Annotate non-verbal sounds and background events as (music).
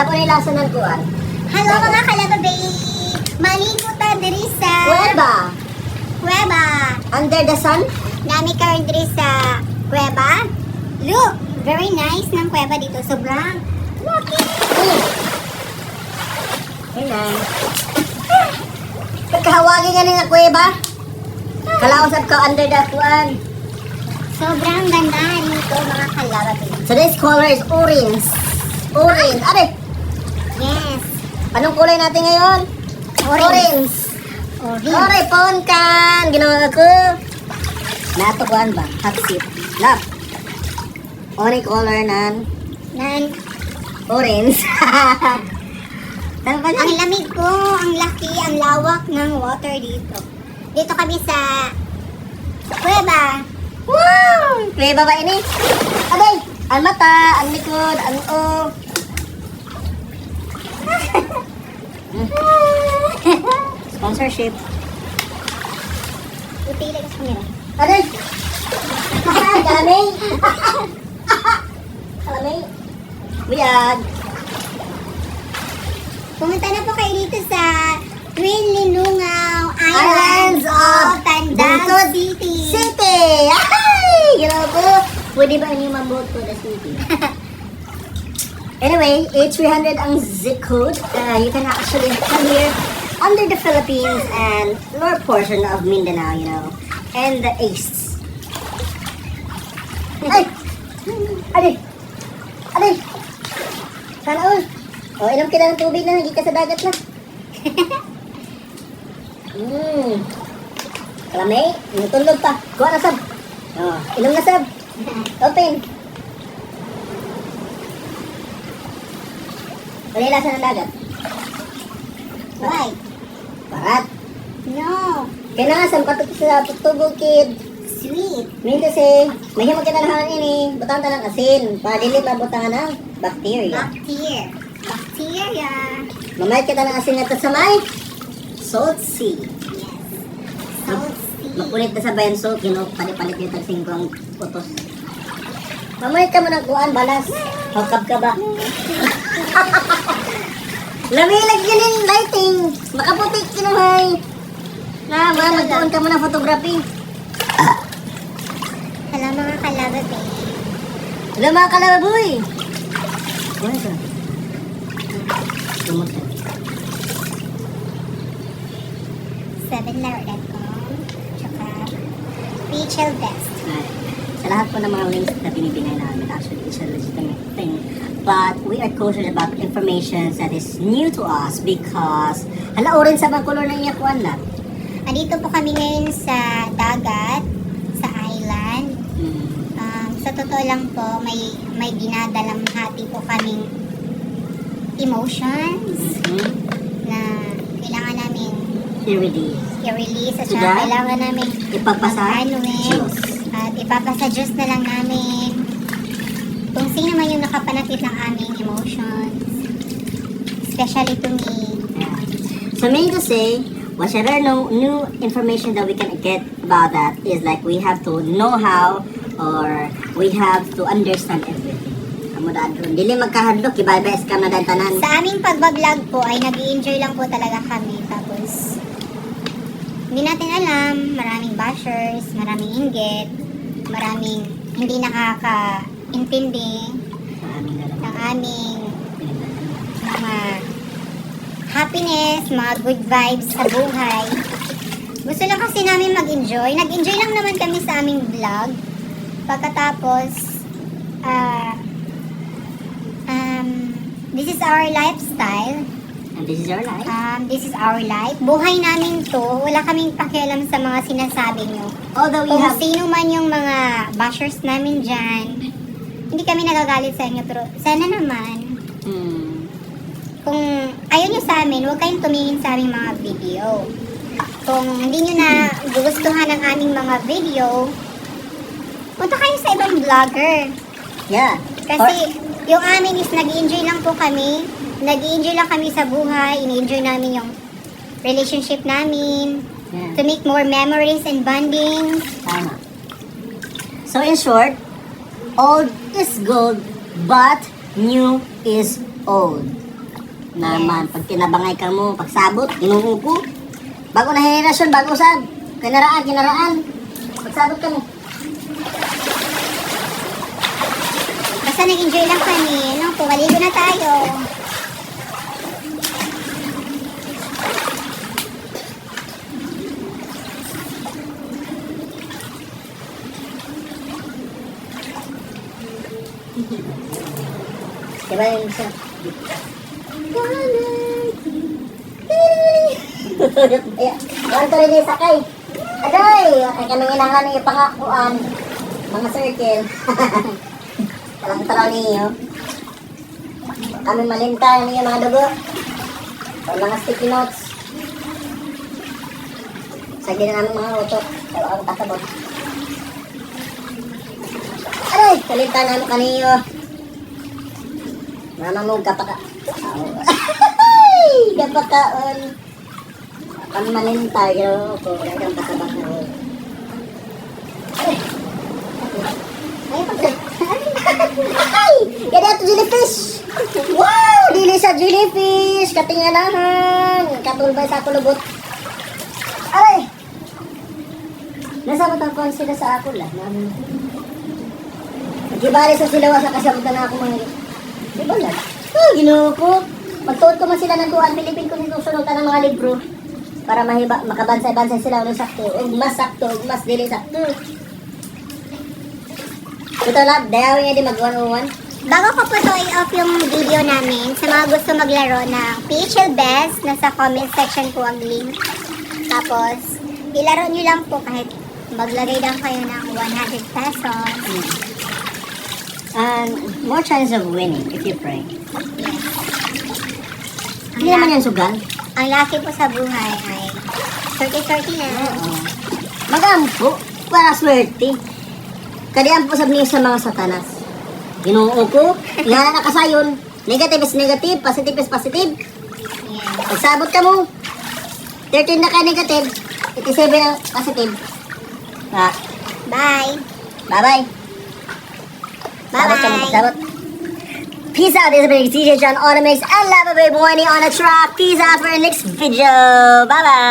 Lapo ni lasa ng kuan. Hello mga kalababay! Maligo ta diri sa Kuweba. Cueva. Under the sun. Nami karon diri sa Cueva. Look, very nice ng Cueva dito. Sobrang lucky. Hinay. Pagkahawagin nga nga kuweba. Kalausap ka under the kuan. Sobrang ganda nito mga kalababay. So this color is orange. Orange. Abe, Yes. anong kulay natin ngayon? Orange. Orange. Oray, phone kan. Ginawa ko. Nato kuan ba? Hot seat. Love. Orange color nan. Nan, Orange. Tama ba ang lamig ko, ang laki, ang lawak ng water dito. Dito kami sa Cueva. Wow! May baba ini. Aday! Ang mata, ang likod, ang o. Sponsorship. Upili ka sa nila. Aday! Galamay! (laughs) Galamay! Buyag! Pumunta na po kayo dito sa Twin Linungaw Islands Islands, of Bukod City. City! Ay! Ko. Pwede ba mabuot ko the city? (laughs) anyway, H300 ang zip code. Uh, you can actually come here under the Philippines and lower portion of Mindanao, you know, and the East. Ay! Adi! Adi! Sana all. O, inom kita ng tubig na, hindi ka sa dagat na. Mmm. (laughs) Kalamay, natulog pa. Kuha na sab. Oh, inom na sab. (laughs) Open. Wala yung lasa ng dagat. Why? Parat. No. Saan patut sa tutubog kid. Sweet. Min kasi, may himag kita na ini. Butang tanang asin. Padilit na butang ng bacteria. Bacteria. Bacteria. Mamayat kita ng asin nga sa may salt sea. Yes. Salt sea. Makulit na sa bayan salt, you know, palit-palit yung tagsing ko Mamayat ka mo ng kuan, balas. Hokab ka ba? (laughs) Lamilag yun yung lighting. Makaputik kinuhay. Na, ma, magkaon ka mo ng photography. Hello mga kalabab eh. Wala mga kalababoy. Kuhan ka. Lumot ka. 7lar.com Tsaka Rachel Best. Alright. Sa lahat po ng mga links na binibigay namin, actually, it's a legitimate thing. But we are cautious about information that is new to us because hala, orange sa bang color na iya kuan na. Andito po kami ngayon sa dagat, sa island. Hmm. Um, sa totoo lang po, may may dinadalang hati po kaming emotions Hmm. na kailangan namin is. i-release at Diba? saka kailangan namin Ipagpasa. mag-anuin Diyos. At ipapasa Diyos na lang namin kung sino man yung nakapanakit ng aming emotions. Especially to me. Yeah. So meaning to say, whatever no new information that we can get about that is like we have to know how or we have to understand everything. Amo daan ron. Dili magkahadlok, iba-iba scam na dahil tanan. Sa aming pagbablog po ay nag enjoy lang po talaga kami. Tapos, hindi natin alam, maraming bashers, maraming inggit, maraming hindi nakaka-intindi ng aming mga happiness, mga good vibes sa buhay. Gusto lang kasi namin mag-enjoy. Nag-enjoy lang naman kami sa aming vlog. Pagkatapos, ah, um, this is our lifestyle. And this is our life. Um, this is our life. Buhay namin to. Wala kaming pakialam sa mga sinasabi nyo. Although we Kung have sino man yung mga bashers namin dyan, hindi kami nagagalit sa inyo. Pero sana naman, Hmm. kung ayaw nyo sa amin, huwag kayong tumingin sa aming mga video. Kung hindi nyo na gugustuhan ang aming mga video, punta kayo sa ibang vlogger. Yeah. Kasi yung amin is nag enjoy lang po kami. Nag enjoy lang kami sa buhay. Ini-enjoy namin yung relationship namin. Yeah. To make more memories and bondings. Tama. So in short, old is gold, but new is old. Naman, pag tinabangay ka mo, pagsabot, inuupo. Bago na henerasyon, bago sab. Kinaraan, kinaraan. Pagsabot ka mo. Basta nag-enjoy lang kami. Ano, pumaligo na tayo. Diba yung isa? Yan rin yung sakay. Aday! Kaya kami inangan ng ipangakuan. Mga circle. (laughs) Talang taraw ninyo. Kami malinta ninyo mga dugo. O mga sticky notes. Sagdi na namin mga utok. Pero ang kasabot. Aray! Kalinta namin kaninyo. Mamamog ka pa ka. (laughs) Ay! Kapakaon. Kami malinta. Pero ako. Wala kang kasabot na rin. Ay, pag... Ay! Yan ato jellyfish! Wow! Dili sa jellyfish! Katinganahan! Katulbay sa kulubot. Aray! Nasa matangkuhan sila sa ako lang. Nagibali sa silawa sa kasabutan na ako mga... Di ba lang? Ah, ginoo ko. Magtuot ko man sila ng tuwan, Pilipin ko nito sunutan ng mga libro. Para mahiba, makabansay-bansay sila ulit sakto. Ug mas sakto, ug mas dili sakto. Ito lang, dayaw nga di mag-101. Bago ko po to i-off yung video namin, sa mga gusto maglaro ng PHL Best, nasa comment section po ang link. Tapos, ilaro nyo lang po kahit maglagay lang kayo ng 100 pesos. And more chance of winning if you pray. Yes. Ang, Hindi naman yan sugal. ang laki po sa buhay ay 30-30 na. Oo. Magampo, para swerte. Kadiyan po sabi niyo sa mga satanas. Ginoo ko, nga nakasayon. Negative is negative, positive is positive. Yes. Pagsabot ka mo, 13 na ka negative, 87 ang positive. Ha, Bye! bye-bye. Sabot Bye-bye! pagsabot. Peace out, this is Big DJ John Automix and Lava Babe Winnie on a track. Peace out for our next video. Bye-bye.